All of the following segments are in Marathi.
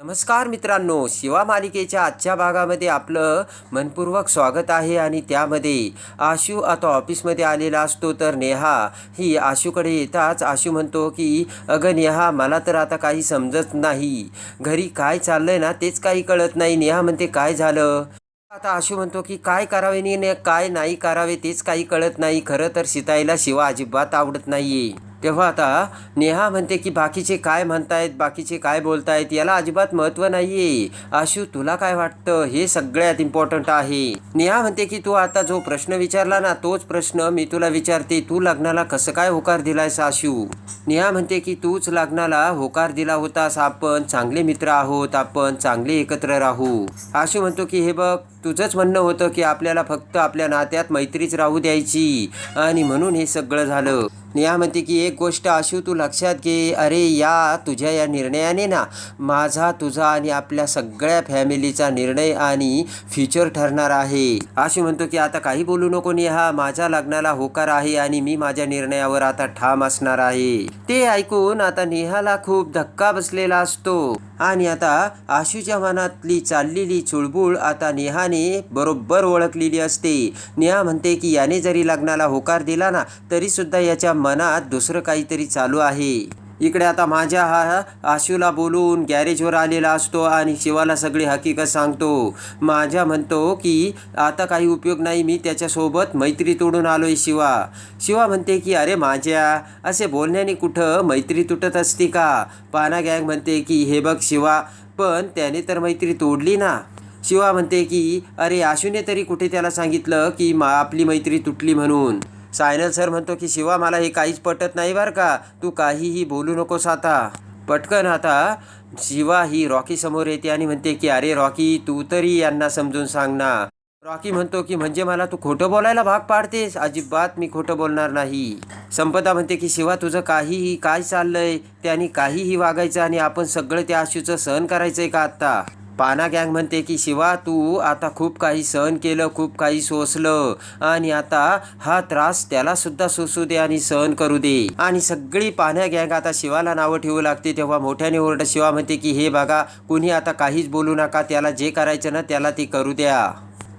नमस्कार मित्रांनो शिवा मालिकेच्या आजच्या भागामध्ये आपलं मनपूर्वक स्वागत आहे आणि त्यामध्ये आशू आता ऑफिसमध्ये आलेला असतो तर नेहा ही आशूकडे येताच आशू म्हणतो की अगं नेहा मला तर आता काही समजत नाही. घरी काय चाललंय ना तेच काही कळत नाही. नेहा म्हणते काय झालं? आता आशू म्हणतो की काय करावे नि ने काय नाही करावे तेच काही कळत नाही. खरं तर शिताईला शिवा अजिबात आवडत नाहीये. तेव्हा आता नेहा म्हणते की बाकीचे काय म्हणतायत बाकीचे काय बोलतायत याला अजिबात महत्त्व नाहीये. आशू तुला काय वाटतं? हे सगळ्यात इम्पॉर्टंट आहे. नेहा म्हणते की तू आता जो प्रश्न विचारला ना तोच प्रश्न मी तुला विचारते. तू लग्नाला कसं काय होकार दिलायस आशू? नेहा म्हणते की तूच लग्नाला होकार दिला होतास. आपण चांगले मित्र आहोत. आपण चांगले एकत्र राहू. आशू म्हणतो की हे बघ तुझंच म्हणणं होतं की आपल्याला फक्त आपल्या नात्यात मैत्रीच राहू द्यायची. आणि म्हणून हे सगळं झालं. नेहा म्हणते की एक गोष्ट अशी तू लक्षात घे. अरे या तुझ्या या निर्णयाने ना माझा तुझा आणि आपल्या सगळ्या फॅमिलीचा निर्णय आणि फ्युचर ठरणार आहे. अशी म्हणतो की आता काही बोलू नको नेहा. माझ्या लग्नाला होकार आहे आणि मी माझ्या निर्णयावर आता ठाम असणार आहे. ते ऐकून आता नेहाला खूप धक्का बसलेला असतो. आणि आता आशूच्या मनातली चाललेली चुळबुळ आता नेहाने बरोबर ओळखलेली असते. नेहा म्हणते की याने जरी लग्नाला होकार दिला ना तरीसुद्धा याच्या मनात दुसरं काहीतरी चालू आहे. इकडे आता माझ्या हा आशूला बोलून गॅरेजवर आलेला असतो आणि शिवाला सगळी हकीकत सांगतो. माझ्या म्हणतो की आता काही उपयोग नाही मी त्याच्यासोबत मैत्री तोडून आलो आहे शिवा. शिवा म्हणते की अरे माझ्या असे बोलण्याने कुठं मैत्री तुटत असते का? पाना गँग म्हणते की हे बघ शिवा पण त्याने तर मैत्री तोडली ना. शिवा म्हणते की अरे आशूने तरी कुठे त्याला सांगितलं की मा आपली मैत्री तुटली म्हणून? सायनल सर म्हणतो की शिवा मला हे काहीच पटत नाही बरं का. तू काहीही बोलू नकोस आता. पटकन आता. शिवा ही रॉकी समोर येते आणि म्हणते की अरे रॉकी तू तरी यांना समजून सांग ना. रॉकी म्हणतो की म्हणजे मला तू खोटं बोलायला भाग पाडतेस? अजिबात मी खोटं बोलणार नाही. संपदा म्हणते की शिवा तुझं काहीही काय चाललंय त्याने काहीही वागायचं आणि आपण सगळं त्या आशूचं सहन करायचंय का आत्ता? पाना गँग म्हणते की शिवा तू आता खूप काही सहन केलं खूप काही सोसलं आणि आता हा त्रास त्याला सुद्धा सोसू दे आणि सहन करू दे. आणि सगळी पाण्या गँग आता शिवाला नावं ठेवू लागते. तेव्हा मोठ्याने ओरड शिवा म्हणते की हे बघा कुणी आता काहीच बोलू नका त्याला जे करायचं ना त्याला ते करू द्या.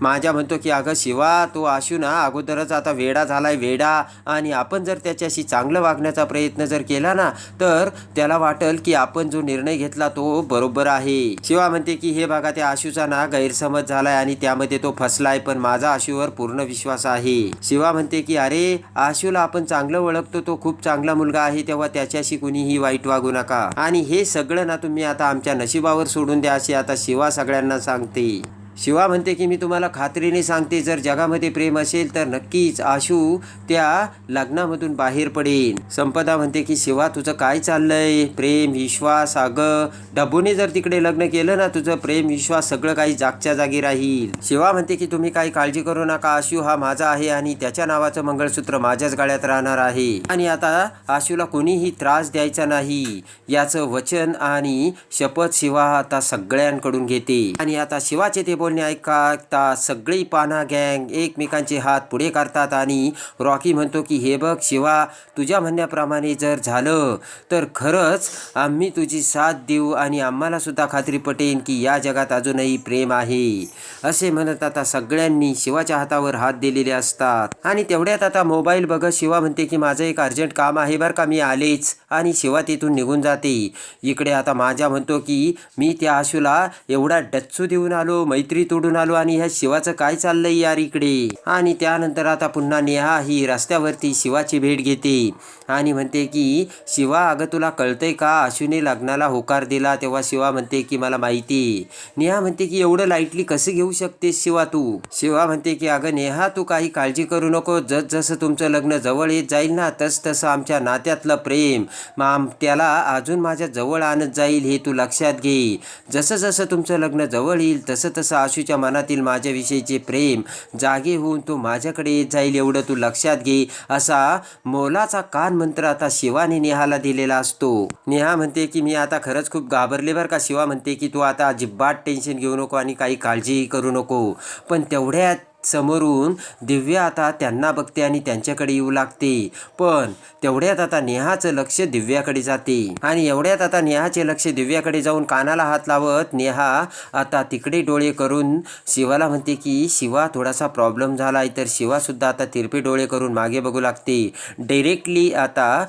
माझ्या म्हणतो की अगं शिवा तो आशू ना अगोदरच आता वेडा झालाय वेडा. आणि आपण जर त्याच्याशी चांगलं वागण्याचा प्रयत्न जर केला ना तर त्याला वाटेल की आपण जो निर्णय घेतला तो बरोबर आहे. शिवा म्हणते की हे बघा त्या आशूचा ना गैरसमज झालाय आणि त्यामध्ये तो फसलाय पण माझा आशूवर पूर्ण विश्वास आहे. शिवा म्हणते की अरे आशूला आपण चांगलं ओळखतो तो खूप चांगला मुलगा आहे तेव्हा त्याच्याशी कुणीही वाईट वागू नका. आणि हे सगळं ना तुम्ही आता आमच्या नशिबावर सोडून द्या अशी आता शिवा सगळ्यांना सांगते. शिवा म्हणते की मी तुम्हाला खात्रीने सांगते जर जगामध्ये प्रेम असेल तर नक्कीच आशू त्या लग्नामधून बाहेर पडेल संपदा म्हणते की शिवा तुझं काय चाललंय? प्रेम विश्वास अगं डबूने जर तिकडे लग्न केलं ना तुझं प्रेम विश्वास सगळं काही जागच्या जागी राहील. शिवा म्हणते की तुम्ही काही काळजी करू नका आशू हा माझा आहे आणि त्याच्या नावाचं मंगळसूत्र माझ्याच गाळ्यात राहणार आहे. आणि आता आशूला कोणीही त्रास द्यायचा नाही. याचं वचन आणि शपथ शिवा आता सगळ्यांकडून घेते. आणि आता शिवाचे ते बोलणे ऐकता सगळी पाना गँग एकमेकांचे हात पुढे करतात आणि रॉकी म्हणतो की हे बघ शिवा तुझ्या म्हणण्याप्रमाणे जर झालं तर खरंच आम्ही तुझी साथ देऊ आणि आम्हालासुद्धा खात्री पटेन की या जगात अजूनही प्रेम आहे. असे म्हणत आता सगळ्यांनी शिवाच्या हातावर हात दिलेले असतात. आणि तेवढ्यात आता मोबाईल बघत शिवा म्हणते की माझं एक अर्जंट काम आहे बरं का मी आलेच. आणि शिवा तिथून निघून जाते. इकडे आता माझ्या म्हणतो की मी त्या आशूला एवढा डच्चू देऊन आलो मैत्री तोडून आलो आणि ह्या शिवाचं काय चाललंय यार इकडे? आणि त्यानंतर आता पुन्हा नेहा ही रस्त्यावरती शिवाची भेट घेते. आणि म्हणते की शिवा अगं तुला कळतंय का? आशूने लग्नाला होकार दिला तेव्हा शिवा म्हणते की मला माहिती नेहा म्हणते की एवढं लाईटली कसं घेऊ शकतेस शिवा तू? शिवा म्हणते की अगं नेहा तू काही काळजी करू नको. जस जसं तुमचं लग्न जवळ येत जाईल ना तस तसं आमच्या नात्यातलं प्रेम. माम त्याला अजून माझ्या जवळ आणत जाईल हे तू लक्षात घे. जसं जसं तुमचं लग्न जवळ येईल तसं तसं आशूच्या मनातील माझ्याविषयीचे प्रेम जागे होऊन तो माझ्याकडे येत जाईल एवढं तू लक्षात घे असा मोलाचा कान मंत्र आता शिवाने नेहाला दिलेला असतो. नेहा म्हणते की मी आता खरंच खूप घाबरले बरं का? शिवा म्हणते की तू आता अजिबात टेन्शन घेऊ नको आणि काही काळजीही करू नको. पण तेवढ्यात समोरून दिव्या आता त्यांना बघते आणि त्यांच्याकडे येऊ लागते. पण तेवढ्यात आता नेहाचं लक्ष दिव्याकडे जाते. आणि एवढ्यात आता नेहाचे लक्ष दिव्याकडे जाऊन कानाला हात लावत नेहा आता तिकडे डोळे करून शिवाला म्हणते की शिवा थोडासा प्रॉब्लेम झाला आहे तर शिवासुद्धा आता तिरपे डोळे करून मागे बघू लागते. डायरेक्टली आता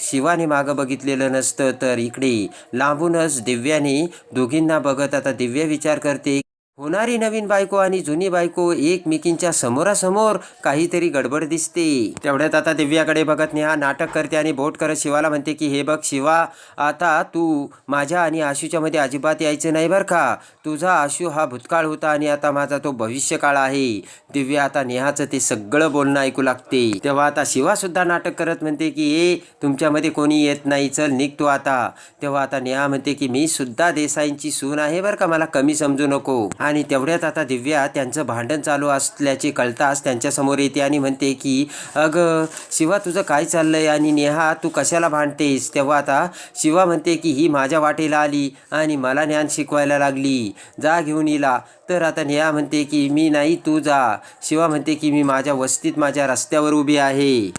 शिवाने मागं बघितलेलं नसतं. तर इकडे लांबूनच दिव्याने दोघींना बघत आता दिव्या विचार करते होणारी नवीन बायको आणि जुनी बायको एकमेकींच्या समोरासमोर काहीतरी गडबड दिसते. तेवढ्यात आता दिव्याकडे बघत नेहा नाटक करते आणि बोट करत शिवाला म्हणते की हे बघ शिवा आता तू माझ्या आणि आशूच्या मध्ये अजिबात यायचं नाही बरं का. तुझा आशू हा भूतकाळ होता आणि आता माझा तो भविष्यकाळ आहे. दिव्या आता नेहाचं ते सगळं बोलणं ऐकू लागते. तेव्हा आता शिवा सुद्धा नाटक करत म्हणते की ए तुमच्यामध्ये कोणी येत नाही. चल निघतो आता. तेव्हा आता नेहा म्हणते की मी सुद्धा देसाईंची सून आहे बरं का. मला कमी समजू नको. आणि तेवढ्यात आता दिव्या त्यांचं भांडण चालू असल्याचे कळताच त्यांच्यासमोर येते आणि म्हणते की अग शिवा तुझं काय चाललंय आणि नेहा तू कशाला भांडतेस? तेव्हा आता शिवा म्हणते की ही माझ्या वाटेला आली आणि मला ज्ञान शिकवायला लागली. जा घेऊन येला तर आता नेहा म्हणते की मी नाही तू जा. शिवा म्हणते की मी माझ्या वस्तीत माझ्या रस्त्यावर उभी आहे.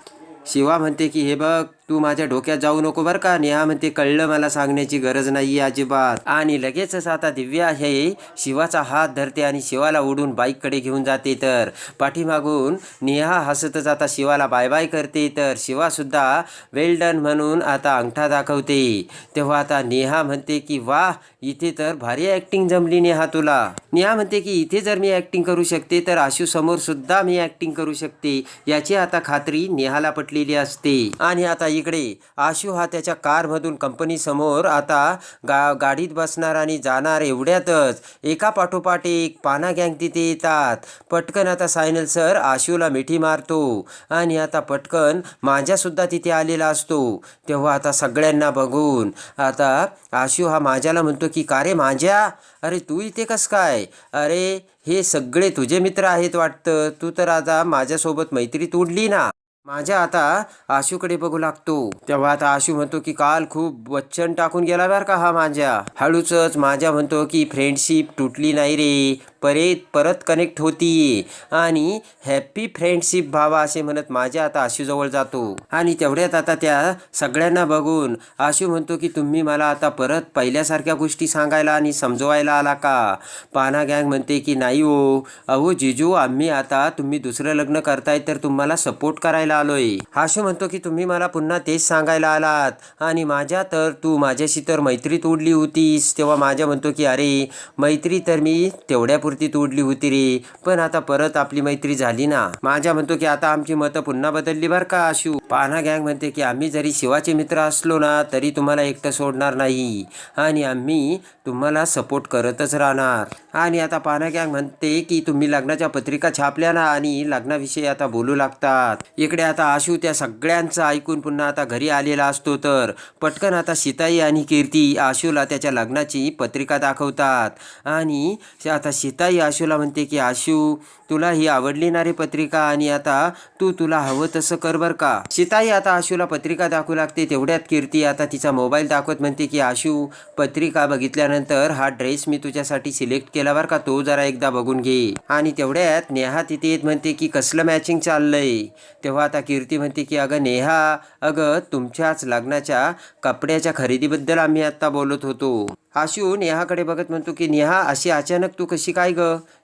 शिवा म्हणते की हे बघ तू माझ्या डोक्यात जाऊ नको बरं का. नेहा म्हणते कळलं मला सांगण्याची गरज नाही अजिबात. आणि लगेचच आता दिव्या हे शिवाचा हात धरते आणि शिवाला उडून बाईककडे घेऊन जाते तर. पाठीमागून नेहा हसतच आता शिवाला बाय बाय करते तर. शिवासुद्धा वेल डन म्हणून आता अंगठा दाखवते. तेव्हा आता नेहा म्हणते की वा इथे तर भारी ॲक्टिंग जमली नेहा तुला. नेहा म्हणते की इथे जर मी ॲक्टिंग करू शकते तर आशू समोर सुद्धा मी ॲक्टिंग करू शकते. याची आता खात्री नेहाला पटलेली असते. आणि आता इकडे. आशू हा त्याच्या कारमधून कंपनीसमोर आता गा गाडीत बसणार आणि जाणार एवढ्यातच. एका पाठोपाठ एक पाना गँग तिथे येतात. पटकन आता सायनल सर आशूला मिठी मारतो. आणि आता पटकन माझ्यासुद्धा तिथे आलेला असतो. तेव्हा आता सगळ्यांना बघून. आता आशू हा माझ्याला म्हणतो की का रे माझ्या? अरे तू इथे कस काय? अरे हे सगळे तुझे मित्र आहेत वाटतं. तू तर आता माझ्यासोबत मैत्री तोडली ना. माझ्या आता आशूकडे बघू लागतो. तेव्हा आता आशू म्हणतो की काल खूप वचन टाकून गेला बरं का हा माझ्या. हळूच माझ्या म्हणतो की फ्रेंडशिप तुटली नाही रे. परे परत कनेक्ट होती. आणि हॅप्पी फ्रेंडशिप भावा असे म्हणत माझ्या आता आशूजवळ जातो. आणि तेवढ्यात आता त्या सगळ्यांना बघून आशू म्हणतो की तुम्ही मला आता परत पहिल्यासारख्या गोष्टी सांगायला आणि समजवायला आला का? पाना गँग म्हणते की नाही ओ अहो जिजू आम्ही आता तुम्ही दुसरं लग्न करताय तर तुम्हाला सपोर्ट करायला आलोय. आशू म्हणतो की तुम्ही मला पुन्हा तेच सांगायला आलात. आणि माझ्या तर तू माझ्याशी तर मैत्री तोडली होतीस. तेव्हा माझ्या म्हणतो की अरे मैत्री तर मी तेवढ्या तेवढ्यापुरती तोडली होती रे. पण आता परत आपली मैत्री झाली ना. माझ्या म्हणतो की आता आमची मतं पुन्हा बदलली बरं का शिव पाना गँग म्हणते की आम्ही जरी शिवाचे मित्र असलो ना तरी तुम्हाला एकटं सोडणार नाही. आणि आम्ही तुम्हाला सपोर्ट करतच राहणार. आणि आता पाना गँग म्हणते की तुम्ही लग्नाच्या पत्रिका छापल्या ना आणि लग्नाविषयी आता बोलू लागतात. इकडे आता आशू त्या सगळ्यांचं ऐकून पुन्हा आता घरी आलेला असतो तर. पटकन आता सीताई आणि कीर्ती आशूला त्याच्या लग्नाची पत्रिका दाखवतात. आणि आता सीताई आशूला म्हणते की आशू तुला ही आवडली ना रे पत्रिका आणि आता तू तुला हवं तसं कर बर का. सीताई आता आशूला पत्रिका दाखवू लागते. तेवढ्यात कीर्ती आता तिचा मोबाईल दाखवत म्हणते की आशू पत्रिका बघितल्यानंतर हा ड्रेस मी तुझ्यासाठी सिलेक्ट केला बरं का तो जरा एकदा बघून घे. आणि तेवढ्यात नेहा तिथे येत म्हणते की कसलं मॅचिंग चाललंय? तेव्हा आता कीर्ती म्हणते की अगं नेहा अगं तुमच्याच लग्नाच्या कपड्याच्या खरेदीबद्दल आम्ही आत्ता बोलत होतो. आशू नेहाकडे बघत म्हणतो की नेहा अशी अचानक तू कशी काय ग?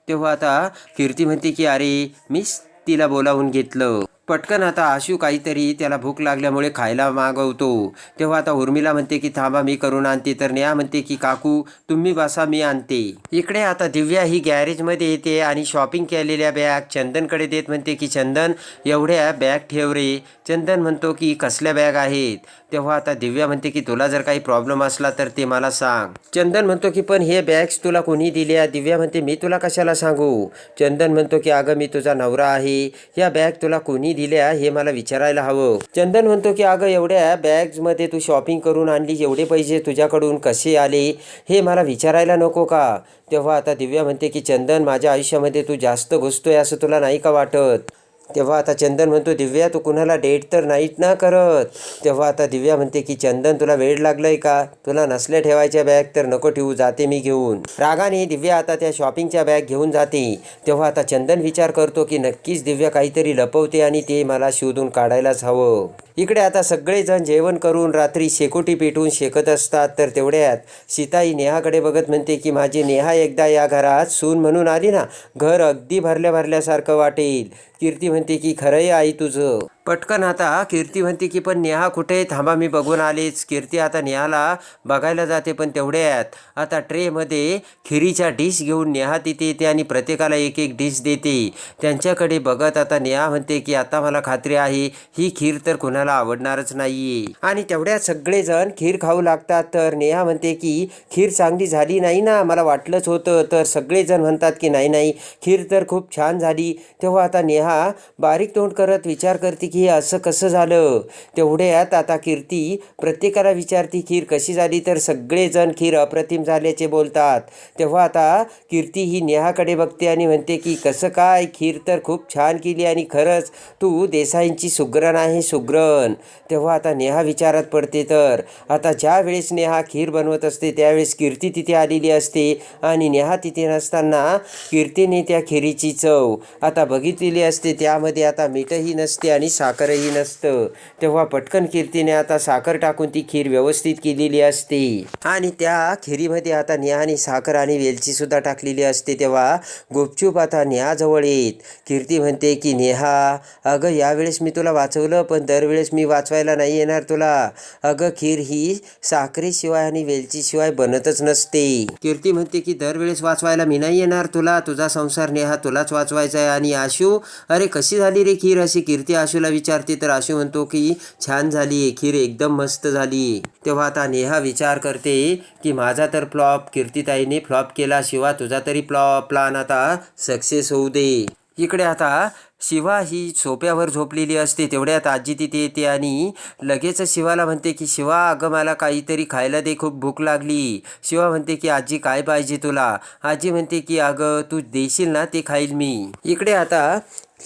तेव्हा आता कीर्ती म्हणते की अरे मीच तिला बोलावून घेतलं. पटकन आता आशू काहीतरी त्याला भूक लागल्यामुळे खायला मागवतो. तेव्हा आता उर्मिला म्हणते की थांबा मी करून आणते. तर नेहा म्हणते की काकू तुम्ही बसा मी आणते. इकडे आता दिव्या ही गॅरेजमध्ये येते आणि शॉपिंग केलेल्या बॅग चंदनकडे देत म्हणते की चंदन एवढ्या बॅग ठेव रे. चंदन म्हणतो की कसल्या बॅग आहेत? तेव्हा आता दिव्या म्हणते की तुला जर काही प्रॉब्लेम असला तर ते मला सांग. चंदन म्हणतो की पण हे बॅग्स तुला कोणी दिल्या? दिव्या म्हणते मी तुला कशाला सांगू? चंदन म्हणतो की अगं मी तुझा नवरा आहे. या बॅग तुला कोणी दिल्या हे मला विचारायला हवं. चंदन म्हणतो की अगं एवढ्या बॅग्समध्ये तू शॉपिंग करून आणली एवढे पैसे तुझ्याकडून कसे आले? हे मला विचारायला नको का? तेव्हा आता दिव्या म्हणते की चंदन माझ्या आयुष्यामध्ये तू जास्त घुसतोय असं तुला नाही का वाटत? तेव्हा आता चंदन म्हणतो दिव्या तू कुणाला डेट तर नाईट ना करत. तेव्हा आता दिव्या म्हणते की चंदन तुला वेळ लागलाय का? तुला नसल्या ठेवायच्या बॅग तर नको ठेवू जाते मी घेऊन. रागाने दिव्या आता त्या शॉपिंगच्या बॅग घेऊन जाते. तेव्हा आता चंदन विचार करतो की नक्कीच दिव्या काहीतरी लपवते आणि ते मला शोधून काढायलाच हवं. इकडे आता सगळेजण जेवण करून रात्री शेकोटी पेटवून शेकत असतात तर तेवढ्यात सीताई नेहाकडे बघत म्हणते की माझी नेहा एकदा या घरात सून म्हणून आली ना घर अगदी भरल्या भरल्यासारखं वाटेल. कीर्ती म्हणते की खरंय आई तुझं. पटकन आता. कीर्ती म्हणते की पण नेहा कुठे थांबा मी बघून आलेच. कीर्ती आता नेहाला बघायला जाते पण तेवढ्यात आता ट्रेमध्ये खिरीच्या डिश घेऊन नेहा तिथे येते आणि प्रत्येकाला एक एक डिश देते. त्यांच्याकडे बघत आता नेहा म्हणते की आता मला खात्री आहे ही खीर तर कुणाला आवडणारच नाही आणि तेवढ्यात सगळेजण खीर खाऊ लागतात. तर नेहा म्हणते की खीर चांगली झाली नाही ना? मला वाटलंच होतं. तर सगळेजण म्हणतात की नाही नाही खीर तर खूप छान झाली. तेव्हा आता नेहा बारीक तोंड करत विचार करते की असं कसं झालं? तेवढ्यात आता कीर्ती प्रत्येकाला विचारती खीर कशी झाली? तर सगळेजण खीर अप्रतिम झाल्याचे बोलतात. तेव्हा आता कीर्ती ही नेहाकडे बघते आणि म्हणते की कसं काय? खीर तर खूप छान केली आणि खरंच तू देसाईंची सुग्रण आहे सुग्रण. तेव्हा आता नेहा विचारात पडते तर आता ज्या वेळेस नेहा खीर बनवत असते त्यावेळेस कीर्ती तिथे आलेली असते आणि नेहा तिथे नसताना कीर्तीने त्या खिरीची चव आता बघितलेली असते. त्यामध्ये आता मीठही नसते आणि साखरही नसतं. तेव्हा पटकन कीर्तीने आता साखर टाकून ती खीर व्यवस्थित केलेली असते. आणि त्या खिरीमध्ये आता नेहाने साखर आणि वेलची सुद्धा टाकलेली असते. तेव्हा गुपचूप आता नेहाजवळ येत. कीर्ती म्हणते की नेहा अगं यावेळेस मी तुला वाचवलं पण दरवेळेस मी वाचवायला नाही येणार तुला. अगं खीर ही साखरेशिवाय आणि वेलचीशिवाय बनतच नसते. कीर्ती म्हणते की दरवेळेस वाचवायला मी नाही येणार तुला. तुझा संसार नेहा तुलाच वाचवायचा आहे. आणि आशू अरे कशी झाली रे खीर? अशी कीर्ती आशूला विचारते तर आशू म्हणतो की छान झाली खीर एकदम मस्त झाली तेव्हा आता नेहा विचार करते की माझा तर फ्लॉप कीर्तीताईने फ्लॉप केला शिवा तुझा तरी फ्लॉप प्लान आता सक्सेस होऊ दे. इकडे आता शिवा ही सोप्यावर झोपलेली असते तेवढ्यात आजी तिथे येते आणि लगेच शिवाला म्हणते की शिवा अगं मला काहीतरी खायला दे खूप भूक लागली. शिवा म्हणते की आजी काय पाहिजे तुला? आजी म्हणते की अगं तू देशील ना ते खाईल मी. इकडे आता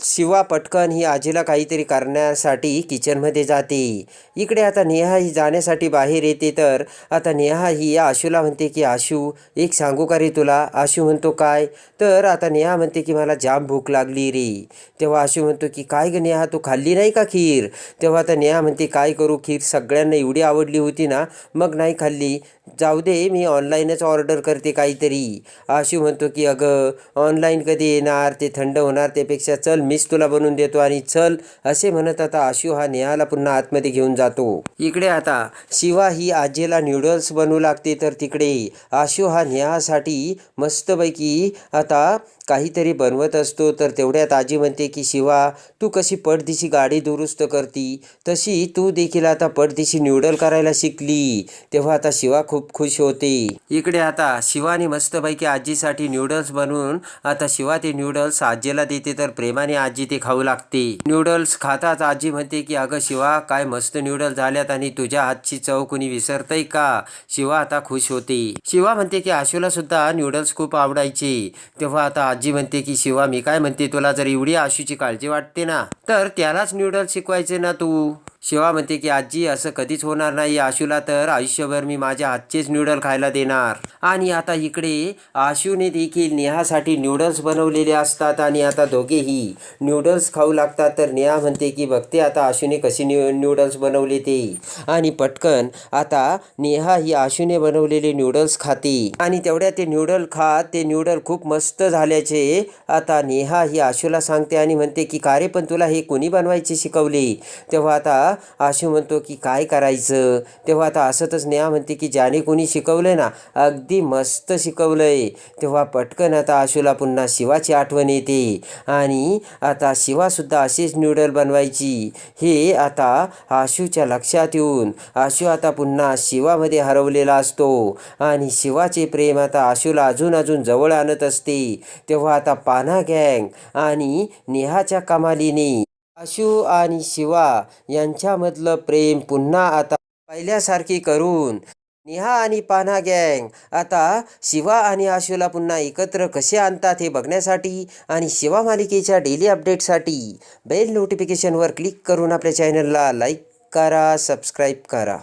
शिवा पटकन ही आजीला काहीतरी करण्यासाठी किचनमध्ये जाते. इकडे आता नेहा ही जाण्यासाठी बाहेर येते तर आता नेहा ही या आशूला म्हणते की आशू एक सांगू का रे तुला? आशू म्हणतो काय? तर आता नेहा म्हणते की मला जाम भूक लागली रे. तेव्हा आशू म्हणतो की काय ग नेहा तू खाल्ली नाही का खीर? तेव्हा आता नेहा म्हणते काय करू खीर सगळ्यांना एवढी आवडली होती ना मग नाही खाल्ली. जाऊ दे मी ऑनलाईनच ऑर्डर करते काहीतरी. आशू म्हणतो की अगं ऑनलाईन कधी येणार? ते थंड होणार त्यापेक्षा चल मीच तुला बनवून देतो आणि चल असे म्हणत आता आशू हा नेहाला पुन्हा आतमध्ये घेऊन जातो. इकडे आता शिवा ही आजीला न्यूडल्स बनवू लागते तर तिकडे. आशू हा नेहासाठी मस्तपैकी आता काहीतरी बनवत असतो तर तेवढ्यात आजी म्हणते की शिवा तू कशी पडदिशी गाडी दुरुस्त करती? तशी तू देखील आता पडदिशी न्यूडल करायला शिकली. तेव्हा आता शिवा खूप खुश होते. इकडे आता शिवाने मस्तपैकी आजीसाठी न्यूडल्स बनवून आता शिवा ते न्यूडल्स आजीला देते तर प्रेमाने आजी ते खाऊ लागते. न्यूडल्स खाताच आजी म्हणते की अगं शिवा काय मस्त न्यूडल्स झाल्यात आणि तुझ्या हातची चव कुणी विसरतय का? शिवा आता खुश होते. शिवा म्हणते की आशूला सुद्धा न्यूडल्स खूप आवडायचे. तेव्हा आता आजी म्हणते की शिवा मी काय म्हणते तुला जर एवढी आशूची काळजी वाटते ना तर त्यालाच न्यूडल्स शिकवायचे ना तू. शिवा म्हणते की आजी असं कधीच होणार नाही. आशूला तर आयुष्यभर मी माझ्या हातचेच न्यूडल खायला देणार. आणि आता इकडे आशूने देखील नेहासाठी न्यूडल्स बनवलेले असतात आणि आता दोघेही न्यूडल्स खाऊ लागतात. तर नेहा म्हणते की बघते आता आशूने कशी न्यू न्यूडल्स बनवले ते. आणि पटकन आता नेहा ही आशूने बनवलेले न्यूडल्स खाते. आणि तेवढ्या ते न्यूडल खात ते न्यूडल खूप मस्त झाल्याचे आता नेहा ही आशूला सांगते आणि म्हणते की का रे पण तुला हे कोणी बनवायचे शिकवले? तेव्हा आता आशू म्हणतो की काय करायचं? तेव्हा आता असतच नेहा म्हणते की ज्याने कोणी शिकवलं ना अगदी मस्त शिकवलं आहे तेव्हा पटकन आता आशूला पुन्हा शिवाची आठवण येते. आणि आता शिवासुद्धा अशीच न्यूडल बनवायची. हे आता आशूच्या लक्षात येऊन आशू आता पुन्हा शिवामध्ये हरवलेला असतो. आणि शिवाचे प्रेम आता आशूला अजून अजून जवळ आणत असते. तेव्हा आता पाना गँग आणि नेहाच्या कमालीने आशू आणि शिवा यांच्यामधलं प्रेम पुन्हा आता पहिल्यासारखे करून. नेहा आणि पान्हा गँग आता शिवा आणि आशूला पुन्हा एकत्र कसे आणतात हे बघण्यासाठी आणि शिवा मालिकेच्या डेली अपडेटसाठी बेल नोटिफिकेशनवर क्लिक करून आपल्या चॅनलला लाईक करा सबस्क्राईब करा.